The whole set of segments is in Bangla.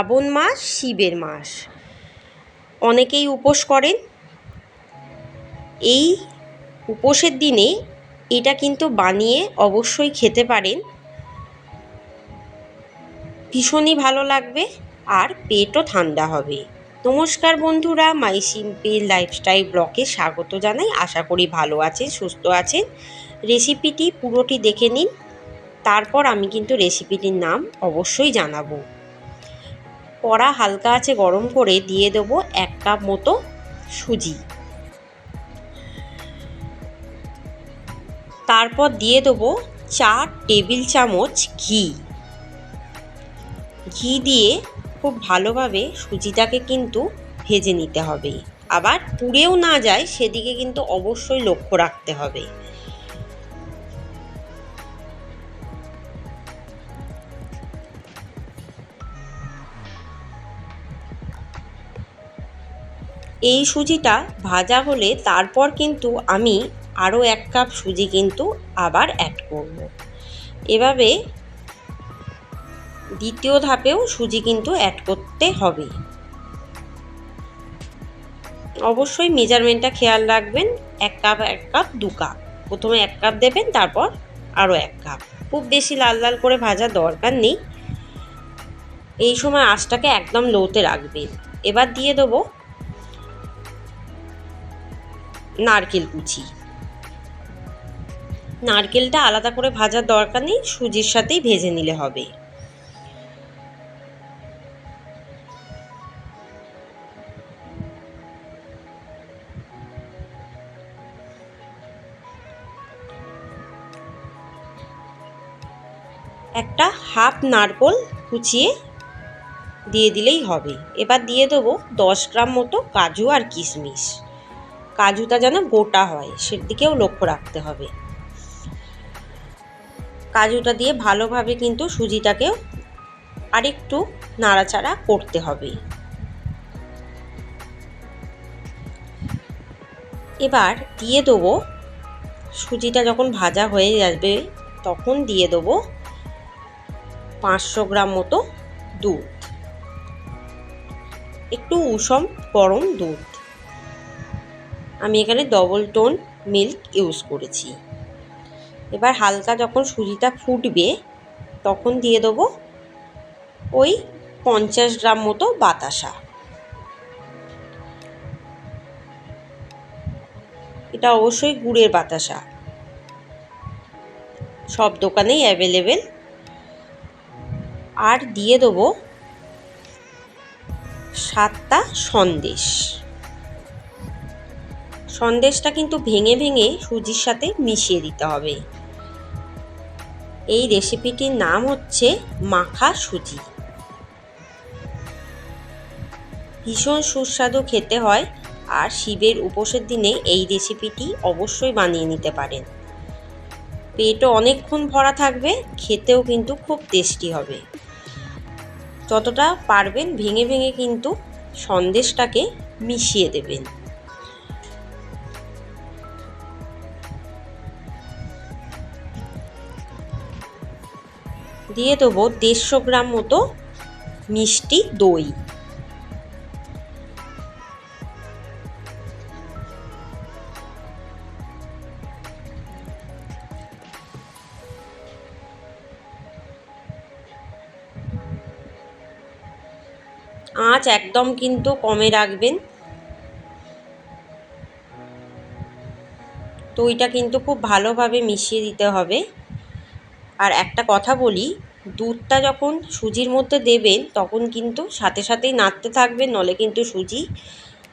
শ্রাবণ মাস, শিবের মাস। অনেকেই উপোস করেন। এই উপোসের দিনে এটা কিন্তু বানিয়ে অবশ্যই খেতে পারেন। ভীষণই ভালো লাগবে আর পেটও ঠান্ডা হবে। নমস্কার বন্ধুরা, মাই সিম্পল লাইফস্টাইল ব্লকে স্বাগত জানাই। আশা করি ভালো আছেন, সুস্থ আছেন। রেসিপিটি পুরোটি দেখে নিন। তারপর আমি কিন্তু রেসিপিটির নাম অবশ্যই জানাব। কড়া হালকা আছে গরম করে দিয়ে দেবো এক কাপ মতো সুজি। তারপর দিয়ে দেবো চার টেবিল চামচ ঘি। ঘি দিয়ে খুব ভালোভাবে সুজিটাকে কিন্তু ভেজে নিতে হবে। আবার পুড়েও না যায়, সেদিকে কিন্তু অবশ্যই লক্ষ্য রাখতে হবে। এই সুজিটা ভাজা হলে তারপর কিন্তু আমি আরও এক কাপ সুজি কিন্তু আবার অ্যাড করব। এভাবে দ্বিতীয় ধাপেও সুজি কিন্তু অ্যাড করতে হবে। অবশ্যই মেজারমেন্টটা খেয়াল রাখবেন, এক কাপ এক কাপ, দু কাপ। প্রথমে এক কাপ দেবেন, তারপর আরও এক কাপ। খুব বেশি লাল লাল করে ভাজার দরকার নেই। এই সময় আঁচটাকে একদম লোতে রাখবেন। এবার দিয়ে দেবো নারকেল কুচি। নারকেলটা আলাদা করে ভাজার দরকার নেই, সুজির সাথেই ভেজে নিলে হবে। একটা হাফ নারকোল কুচিয়ে দিয়ে দিলেই হবে। এবার দিয়ে দেবো দশ গ্রাম মতো কাজু আর কিশমিশ। কাজুটা যেন গোটা হয়, সেদিকেও লক্ষ্য রাখতে হবে। কাজুটা দিয়ে ভালোভাবে কিন্তু সুজিটাকেও আরেকটু নাড়াচাড়া করতে হবে। এবার দিয়ে দেবো, সুজিটা যখন ভাজা হয়ে যাবে তখন দিয়ে দেবো পাঁচশো গ্রাম মতো দুধ। একটু উষম গরম দুধ। আমি এখানে ডবল টোন মিল্ক ইউজ করেছি। এবার হালকা যখন সুজিটা ফুটবে, তখন দিয়ে দেবো ওই পঞ্চাশ গ্রাম মতো বাতাসা। এটা অবশ্যই গুড়ের বাতাসা। সব দোকানেই অ্যাভেলেবেল আর দিয়ে দেবো সাতটা সন্দেশ। সন্দেশটা কিন্তু ভেঙে ভেঙে সুজির সাথে মিশিয়ে দিতে হবে। এই রেসিপিটির নাম হচ্ছে মাখা সুজি। ভীষণ সুস্বাদু খেতে হয় আর শিবের উপোসের দিনে এই রেসিপিটি অবশ্যই বানিয়ে নিতে পারেন। পেটও অনেকক্ষণ ভরা থাকবে, খেতেও কিন্তু খুব টেস্টি হবে। যতটা পারবেন ভেঙে ভেঙে কিন্তু সন্দেশটাকে মিশিয়ে দেবেন। দিয়ে দেবো দেড়শো গ্রাম মতো মিষ্টি দই। আঁচ একদম কিন্তু কমে রাখবেন। দইটা কিন্তু খুব ভালোভাবে মিশিয়ে দিতে হবে। আর একটা কথা বলি দুধটা যখন সুজির মধ্যে দেবেন, তখন কিন্তু সাথে সাথেই নাড়তে থাকবেন, নলে কিন্তু সুজি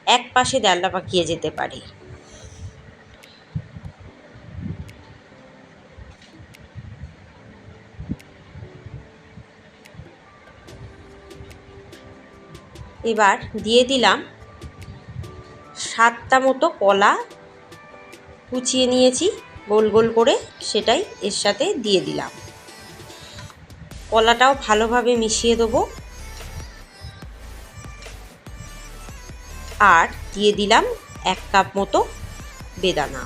এক পাশে ডালটা পাকিয়ে যেতে পারে। এবার দিয়ে দিলাম সাতটা মতো কলা। কুচিয়ে নিয়েছি, গোল গোল করে সেটাই এর সাথে দিয়ে দিলাম। কলাটাও ভালোভাবে মিশিয়ে দেবো। আর দিয়ে দিলাম এক কাপ মতো বেদানা।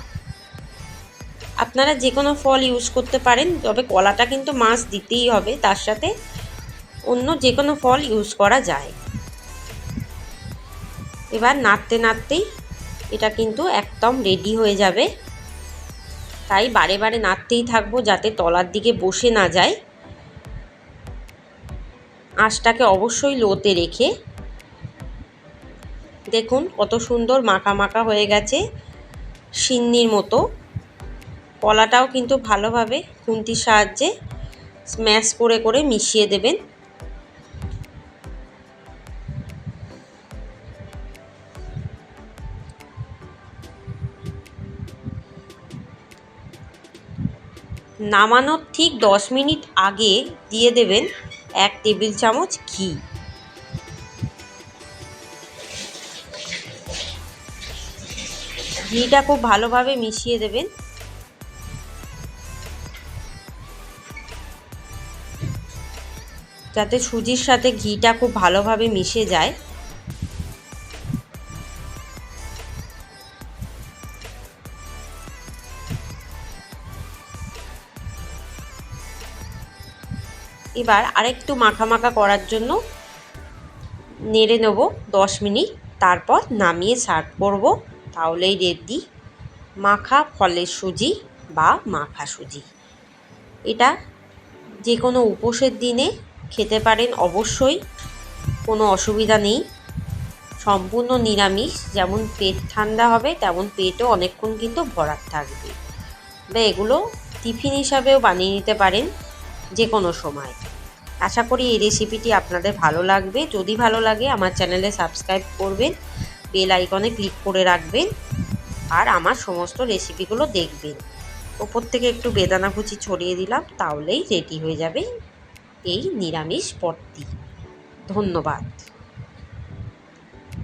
আপনারা যে কোনো ফল ইউজ করতে পারেন, তবে কলাটা কিন্তু মাছ দিতেই হবে, তার সাথে অন্য যে কোনো ফল ইউজ করা যায়। এবার নাড়তে নাড়তেই এটা কিন্তু একদম রেডি হয়ে যাবে। তাই বারে বারে নাড়তেই থাকব যাতে তলার দিকে বসে না যায়। আঁচটাকে অবশ্যই লোতে রেখে দেখুন কত সুন্দর মাখা মাখা হয়ে গেছে সিন্নির মতো। কলাটাও কিন্তু ভালোভাবে খুন্তির সাহায্যে স্ম্যাশ করে করে মিশিয়ে দেবেন। নামানোর ঠিক দশ মিনিট আগে দিয়ে দেবেন। এক টেবিল চামচ ঘি। ঘিটা খুব ভালোভাবে মিশিয়ে দেবেন। যাতে সুজির সাথে ঘিটা খুব ভালোভাবে মিশে যায়। এবার আরেকটু মাখা মাখা করার জন্য নেড়ে নেব দশ মিনিট। তারপর নামিয়ে সার্ভ করব। তাহলেই রেডি। মাখা ফলের সুজি বা মাখা সুজি। এটা যে কোনো উপোসের দিনে খেতে পারেন অবশ্যই, কোনো অসুবিধা নেই। সম্পূর্ণ নিরামিষ, যেমন পেট ঠান্ডা হবে, তেমন পেটও অনেকক্ষণ কিন্তু ভরাট থাকবে। বা এগুলো টিফিন হিসাবেও বানিয়ে নিতে পারেন। যে কোনো সময়। আশা করি এই রেসিপিটি আপনাদের ভালো লাগবে। যদি ভালো লাগে, আমার চ্যানেলে সাবস্ক্রাইব করবেন বেল আইকনে ক্লিক করে রাখবেন, আর আমার সমস্ত রেসিপিগুলো দেখবেন। ওপর থেকে একটু বেদানা কুচি ছড়িয়ে দিলাম, তাহলেই রেডি হয়ে যাবে এই নিরামিষ পদটি ধন্যবাদ।